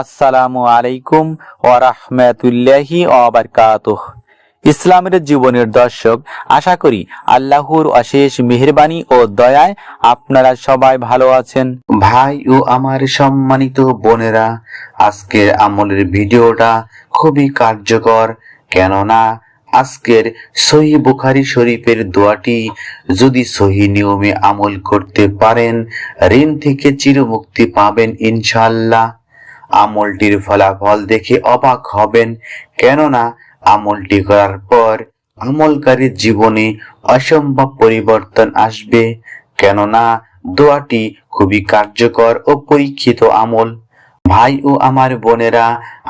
আসসালামু আলাইকুম ওয়া রাহমাতুল্লাহি ওয়া বারাকাতুহ। ইসলামের জীবনের দর্শক, আশা করি আল্লাহর অশেষ মেহেরবানি ও দয়ায় আপনারা সবাই ভালো আছেন। ভাই ও আমার সম্মানিত বোনেরা, আজকের আমলের ভিডিওটা খুবই কার্যকর, কেননা আজকের সহি বুখারি শরীফের দোয়াটি যদি সহি নিয়মে আমল করতে পারেন, ঋণ থেকে চিরমুক্তি পাবেন ইনশাল্লাহ আমলটির ফলাফল দেখে অবাক হবেন, কেননা আমলটি করার পর আমলকারীর জীবনে অসম্ভব পরিবর্তন আসবে। কেননা দোয়াটি খুবই কার্যকর ও পরীক্ষিত আমল। ভাই ও আমার বোনেরা,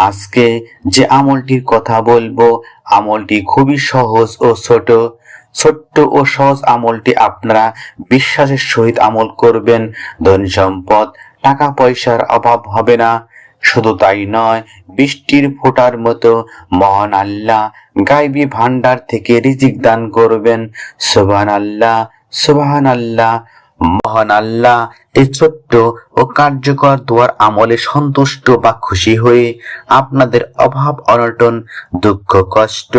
আজকে যে আমলটির কথা বলব, আমলটি খুবই সহজ ও ছোট। ছোট্ট ও সহজ আমলটি আপনারা বিশ্বাসের সহিত আমল করবেন। ধন সম্পদ, টাকা পয়সার অভাব হবে না। শুধু তাই নয়, বৃষ্টির ফোঁটার মতো মহান আল্লাহ গাইবী ভান্ডার থেকে রিজিক দান করবেন। সুবহান আল্লাহ সুবহান আল্লাহ মহান আল্লাহ, এই ছোট্ট ও কার্যকর দোয়ার আমলে সন্তুষ্ট বা খুশি হয়ে আপনাদের অভাব, অনটন, দুঃখ, কষ্ট,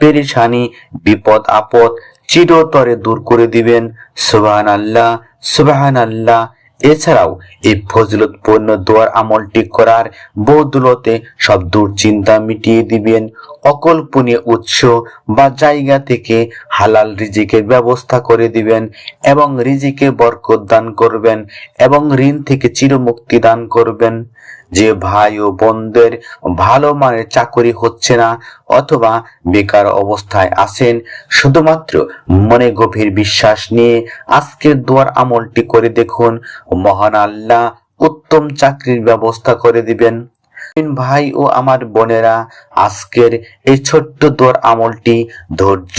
পেরেশানি, বিপদ, আপদ চিরতরে দূর করে দিবেন। সুবাহান আল্লাহ সুবাহান আল্লাহ এছাড়াও এই ফজিলতপূর্ণ দোয়ার আমলটি করার বদলতে সব দুশ্চিন্তা মিটিয়ে দিবেন। অকল্পনীয় উৎস বা জায়গা থেকে হালাল রিজিকের ব্যবস্থা করে দিবেন এবং রিজিকে বরকত দান করবেন এবং ঋণ থেকে চিরমুক্তি দান করবেন। যে ভাই ও বোনদের ভালো মানের চাকরি হচ্ছে না অথবা বেকার অবস্থায় আছেন, শুধুমাত্র মনে গভীর বিশ্বাস নিয়ে আজকের দোয়ার আমলটি করে দেখুন। মহান আল্লাহ উত্তম চাকরির ব্যবস্থা করে দিবেন। ভাই ও আমার বোনেরা, আজকের এই ছোট্ট দোয়ার আমলটি ধৈর্য,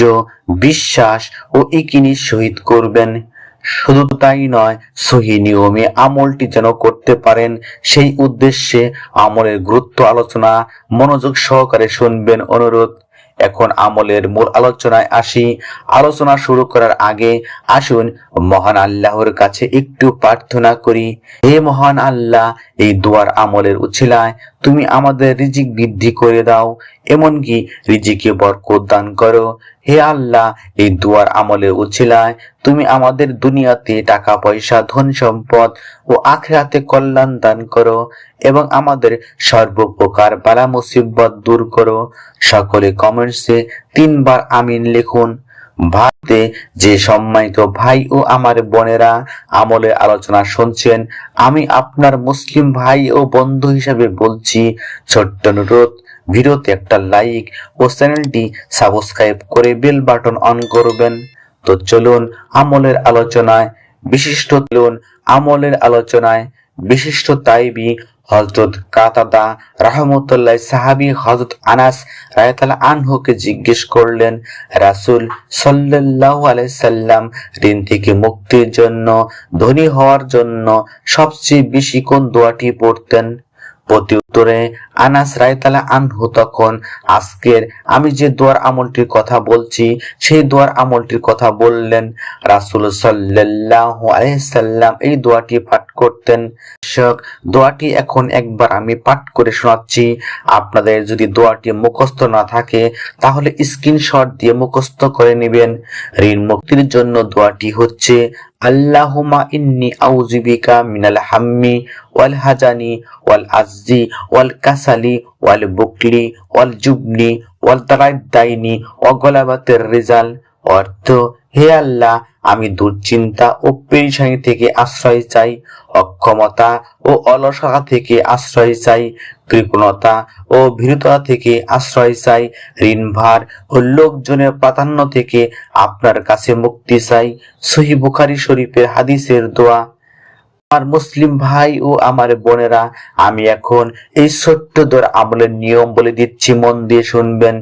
বিশ্বাস ও ইকিনির সহিত করবেন। শুধু তাই নয়, সহি নিয়মে আমলটি যেন করতে পারেন, সেই উদ্দেশ্যে আমলের গুরুত্ব আলোচনা, মনোযোগ সহকারে শুনবেন অনুরোধ। এখন আমলের মূল আলোচনায় আসি। আলোচনা শুরু করার আগে আসুন মহান আল্লাহর কাছে একটু প্রার্থনা করি। হে মহান আল্লাহ, এই দুয়ার আমলের উছিলায় তুমি আমাদের রিজিক বৃদ্ধি করে দাও, এমনকি রিজিকে বরকত দান করো। হে আল্লাহ, এই দুয়ার আমলের উছিলায় তুমি আমাদের দুনিয়াতে টাকা, পয়সা, ধন সম্পদ ও আখরাতে কল্যাণ দান করো এবং আমাদের সর্বপ্রকার বালা মুসিবত দূর করো। সকলে কমেন্টসে তিনবার আমিন লিখুন। ভারতে যে সম্মানিত ভাই ও আমার বোনেরা আমলের আলোচনা শুনছেন, আমি আপনার মুসলিম ভাই ও বন্ধু হিসেবে বলছি, ছোট্ট অনুরোধ, ভিডিওতে একটা লাইক ও চ্যানেলটি সাবস্ক্রাইব করে বেল বাটন অন করবেন। তো চলুন আমলের আলোচনায়, বিশিষ্ট চলুন আমলের আলোচনায়, বিশিষ্ট তাইবি হজরত কাতাদা রাহমতুল্লাহ সাহাবি হজরত আনাস রায়তাল আনহুকে জিজ্ঞেস করলেন, রাসুল সাল্লাহ আলাইসাল্লাম ঋণ থেকে মুক্তির জন্য, ধনী হওয়ার জন্য সবচেয়ে বেশি কোন দোয়াটি পড়তেন? প্রতি উত্তরে আনাস রায়তালা আনহু তখন আজকের আমি যে দোয়ার আমলটির কথা বলছি, সেই দোয়ার আমলটির কথা বললেন রাসুল সাল্লাহ আলাইসাল্লাম এই দোয়াটি পাঠ করতেন। দর্শক, দোয়াটি এখন একবার আমি পাঠ করে শোনাচ্ছি। আপনাদের যদি দোয়াটি মুখস্থ না থাকে, তাহলে স্ক্রিনশট দিয়ে মুখস্থ করে নেবেন। ঋণ মুক্তির জন্য দোয়াটি হচ্ছে আল্লাহুমা ইন্নি আউযুবিকা মিনাল হাম্মি ওয়াল হাজানি, ওয়াল আজজি, ওয়াল কাসালি, ওয়াল বুকলি, ওয়াল জুবনি, ওয়াল তাগাদ্দাইনি ওয়া গলাবাতের রিজাল। অর্থ, হে আল্লাহ, আমি দুশ্চিন্তা ও পেরেশানি থেকে আশ্রয় চাই, অক্ষমতা ও অলসতা থেকে আশ্রয় চাই, কৃপণতা ও ভীরুতা থেকে আশ্রয় চাই, ঋণভার ও লোকজনের প্রাধান্য থেকে আপনার কাছে মুক্তি চাই। সহি বুখারি শরীফের হাদিসের দোয়া। আমার মুসলিম ভাই ও আমার বোনেরা, আমি এখন এই ছোট্ট দর আমলের নিয়ম বলে দিচ্ছি, মন দিয়ে শুনবেন।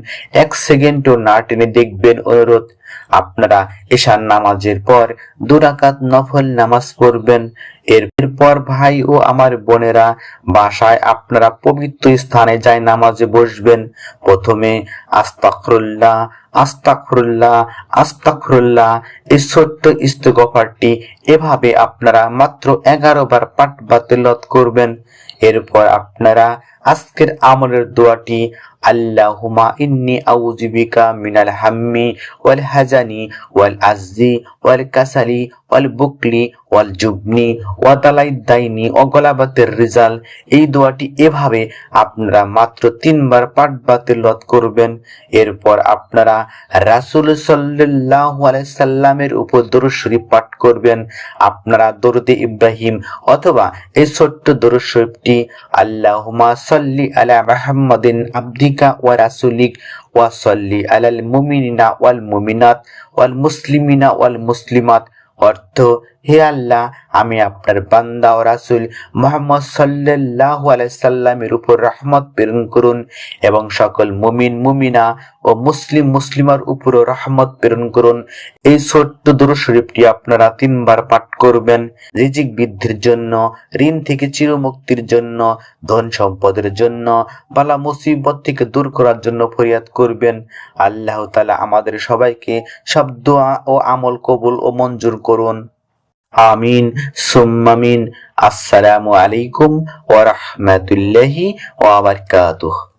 এক সেকেন্ডও না টেনে দেখবেন অনুরোধ। আপনারা এশার নামাজের পর দুরাকাত নফল নামাজ পড়বেন। এরপর ভাই ও আমার বোনেরা বাসায় আপনারা পবিত্র স্থানে যায় নামাজে বসবেন। প্রথমে আস্তাকরুল্লাহ আস্তাকরুল্লাহ আস্তাকরুল্লাহ এই ছোট্ট ইস্তগফারটি এভাবে আপনারা মাত্র এগারো বার পাঠ বাতিলত করবেন। এরপর আপনারা আজকের আমলের দোয়াটি আল্লাহুমা ইন্নি আউযুবিকা মিনাল হাম্মি ওয়াল হাজানি ওয়াল আজজি ওয়াল কাসালি ওয়াল বুকলি ওয়াল জুবনি ওয়া দালাই দাইনি ও গলাবাতের রিজাল, এই দোয়াটি এভাবে আপনারা মাত্র তিনবার পাঠ বাতিলত করবেন। এরপর আপনারা রাসূল আলাইহি সাল্লামের উপর দরুদ শরীফ পাঠ করবেন। আপনারা দরুদে ইব্রাহিম অথবা এই ছোট্ট দরুদ শরীফটি আল্লাহুমা সাল্লি আলা মুহাম্মাদিন আব্দিকা ওয়া রাসূলিক ওয়া সাল্লি আলাল মুমিনিনা ওয়াল মুমিনাত ওয়াল মুসলিমিনা ওয়াল মুসলিমাত। অর্থ হে আল্লাহ, আমি আপনার বান্দা ও রাসুল মুহাম্মদ সাল্লাল্লাহু আলাইহি সাল্লামের উপর রহমত প্রেরণ করুন এবং সকল মুমিন, মুমিনা ও মুসলিম, মুসলিমার উপরও রহমত প্রেরণ করুন। এই ছোট্ট দরুদ শরীফটি আপনারা তিনবার পাঠ করবেন। রিজিক বৃদ্ধির জন্য, ঋণ থেকে চিরমুক্তির জন্য, ধন সম্পদের জন্য, বালা মুসিবত থেকে দূর করার জন্য ফরিয়াদ করবেন। আল্লাহ তালা আমাদের সবাইকে সব দোয়া ও আমল কবুল ও মঞ্জুর করুন। আমিন সুম্মামিন আসসালামু আলাইকুম ওয়া রাহমাতুল্লাহি ওয়া বারাকাতুহু